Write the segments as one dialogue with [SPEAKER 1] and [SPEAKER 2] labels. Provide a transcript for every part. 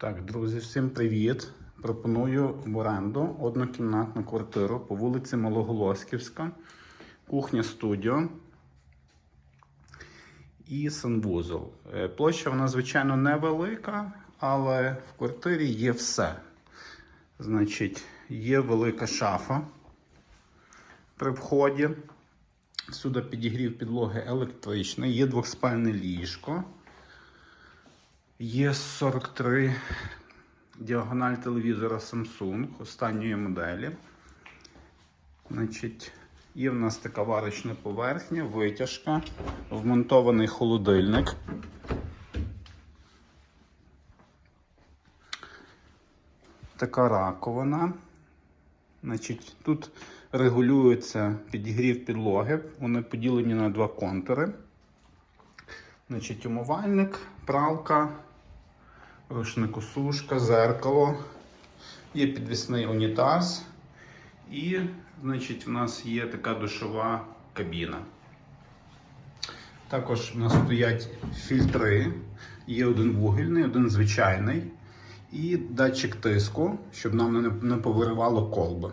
[SPEAKER 1] Так, друзі, всім привіт! Пропоную в оренду однокімнатну квартиру по вулиці Малоголосківська, кухня студіо і санвузол. Е, Площа вона, звичайно, невелика, але в квартирі є все. Значить, є велика шафа при вході. Сюди підігрів підлоги електричний, є двохспальне ліжко. Є 43 діагональ телевізора Samsung останньої моделі. Значить, є в нас така варочна поверхня, витяжка, вмонтований холодильник. Така раковина. Значить, тут регулюється підігрів підлоги. Вони поділені на два контури. Значить, умивальник, пралка, рушникосушка, зеркало, є підвісний унітаз і, значить, в нас є така душова кабіна. Також в нас стоять фільтри. Є один вугільний, один звичайний. І датчик тиску, щоб нам не повиривало колби.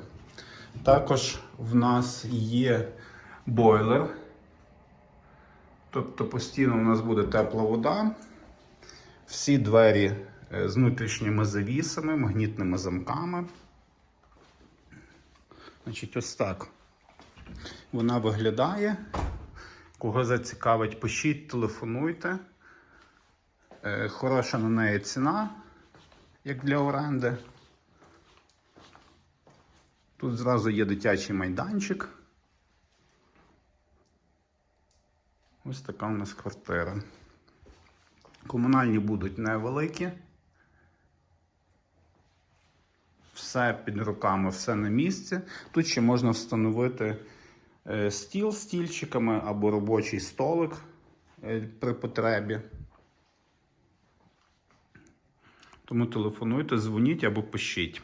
[SPEAKER 1] Також в нас є бойлер. Тобто постійно у нас буде тепла вода. Всі двері е, з внутрішніми завісами, магнітними замками. Значить, ось так вона виглядає. Кого зацікавить, пишіть, телефонуйте. Е, Хороша на неї ціна, як для оренди. Тут зразу є дитячий майданчик. Ось така у нас квартира. Комунальні будуть невеликі. Все під руками, все на місці. Тут ще можна встановити е, стіл з стільчиками або робочий столик е, при потребі. Тому телефонуйте, дзвоніть або пишіть.